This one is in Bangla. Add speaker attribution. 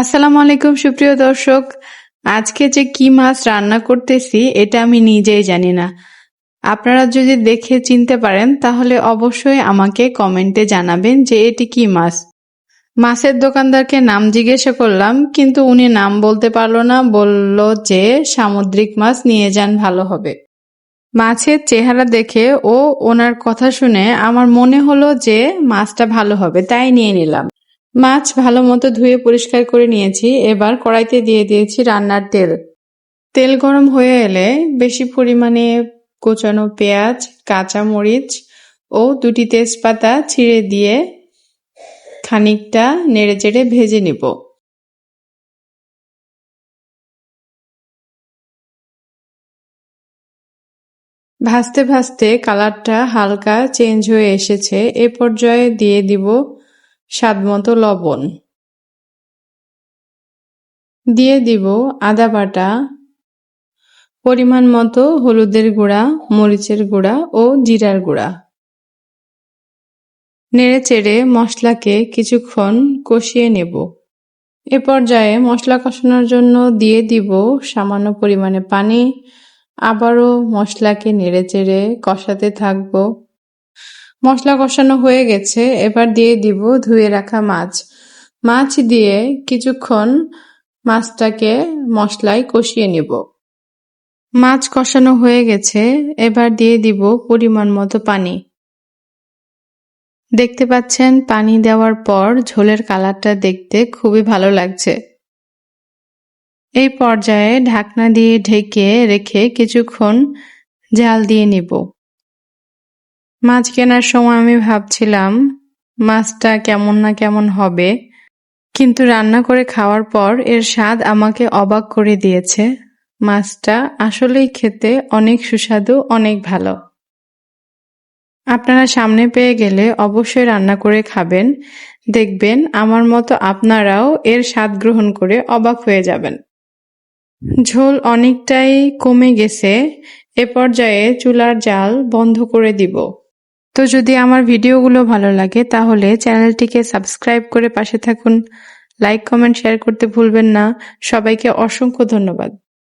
Speaker 1: আসসালামু আলাইকুম, সুপ্রিয় দর্শক। আজকে যে কি মাছ রান্না করতেছি, এটা আমি নিজেই জানি না। আপনারা যদি দেখে চিনতে পারেন, তাহলে অবশ্যই আমাকে কমেন্টে জানাবেন যে এটি কি মাছ। মাছের দোকানদারকে নাম জিজ্ঞাসা করলাম, কিন্তু উনি নাম বলতে পারল না, বলল যে সামুদ্রিক মাছ নিয়ে যান, ভালো হবে। মাছের চেহারা দেখে ও ওনার কথা শুনে আমার মনে হলো যে মাছটা ভালো হবে, তাই নিয়ে নিলাম। মাছ ভালো মতো ধুয়ে পরিষ্কার করে নিয়েছি। এবার কড়াইতে দিয়ে দিয়েছি রান্নার তেল। তেল গরম হয়ে এলে বেশি পরিমাণে কোচানো পেঁয়াজ কাঁচা মরিচ ও দুটি তেজপাতা ছিঁড়ে দিয়ে খানিকটা নেড়েচেড়ে ভেজে নিব। ভাজতে ভাজতে কালারটা হালকা চেঞ্জ হয়ে এসেছে। এ পর্যায়ে দিয়ে দিব স্বাদমতো লবণ। দিয়ে দিব আদা বাটা, পরিমাণ মতো হলুদের গুঁড়া, মরিচের গুঁড়া ও জিরার গুঁড়া। নেড়ে চেড়ে মশলাকে কিছুক্ষণ কষিয়ে নেব। এ পর্যায়ে মশলা কষানোর জন্য দিয়ে দিব সামান্য পরিমাণে পানি। আবারও মশলাকে নেড়ে চেড়ে কষাতে থাকব। মশলা কষানো হয়ে গেছে, এবার দিয়ে দিব ধুয়ে রাখা মাছ। মাছ দিয়ে কিছুক্ষণ মাছটাকে মশলায় কষিয়ে নিব। মাছ কষানো হয়ে গেছে, এবার দিয়ে দিব পরিমাণ মতো পানি। দেখতে পাচ্ছেন, পানি দেওয়ার পর ঝোলের কালারটা দেখতে খুবই ভালো লাগছে। এই পর্যায়ে ঢাকনা দিয়ে ঢেকে রেখে কিছুক্ষণ জাল দিয়ে নিব। মাছ কেনার সময় আমি ভাবছিলাম, মাছটা কেমন না কেমন হবে? কিন্তু রান্না করে খাওয়ার পর এর স্বাদ আমাকে অবাক করে দিয়েছে। মাছটা আসলেই খেতে অনেক সুস্বাদু, অনেক ভালো। আপনারা সামনে পেয়ে গেলে অবশ্যই রান্না করে খাবেন। দেখবেন আমার মতো আপনারাও এর স্বাদ গ্রহণ করে অবাক হয়ে যাবেন। ঝোল অনেকটাই কমে গেছে। এ পর্যায়ে চুলার জাল বন্ধ করে দিব। তো যদি আমার ভিডিওগুলো ভালো লাগে, তাহলে চ্যানেলটিকে সাবস্ক্রাইব করে পাশে থাকুন। লাইক, কমেন্ট, শেয়ার করতে ভুলবেন না। সবাইকে অসংখ্য ধন্যবাদ।